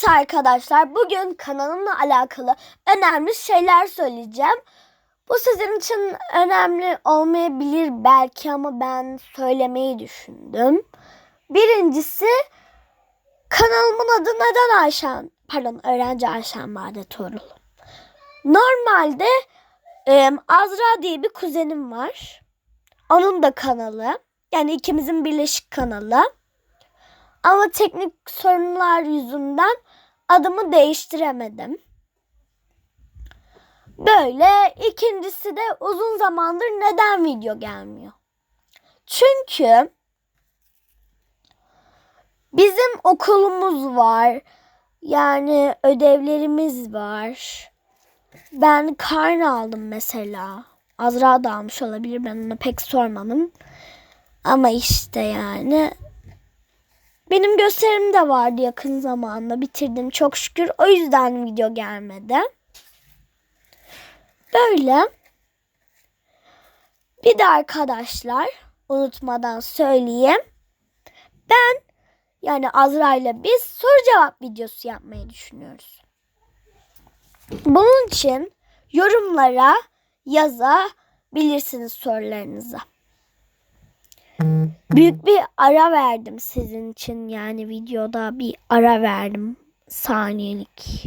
Evet arkadaşlar bugün kanalımla alakalı önemli şeyler söyleyeceğim. Bu sizin için önemli olmayabilir belki ama ben söylemeyi düşündüm. Birincisi kanalımın adı neden Ayşen, pardon öğrenci Ayşen Bade Tuğrul. Normalde e, Azra diye bir kuzenim var. Onun da kanalı. Yani ikimizin birleşik kanalı. Ama teknik sorunlar yüzünden adımı değiştiremedim. Böyle ikincisi de uzun zamandır neden video gelmiyor? Çünkü bizim okulumuz var. Yani ödevlerimiz var. Ben karne aldım mesela. Azra da almış olabilir. Ben ona pek sormadım. Ama işte yani benim gösterim de vardı yakın zamanda. Bitirdim çok şükür. O yüzden video gelmedi. Böyle. Bir de arkadaşlar unutmadan söyleyeyim. Ben yani Azra ile biz soru cevap videosu yapmayı düşünüyoruz. Bunun için yorumlara yazabilirsiniz sorularınızı. Büyük bir ara verdim sizin için yani videoda bir ara verdim saniyelik.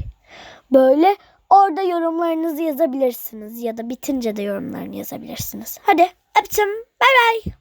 Böyle orada yorumlarınızı yazabilirsiniz ya da bitince de yorumlarını yazabilirsiniz. Hadi öptüm bay bay.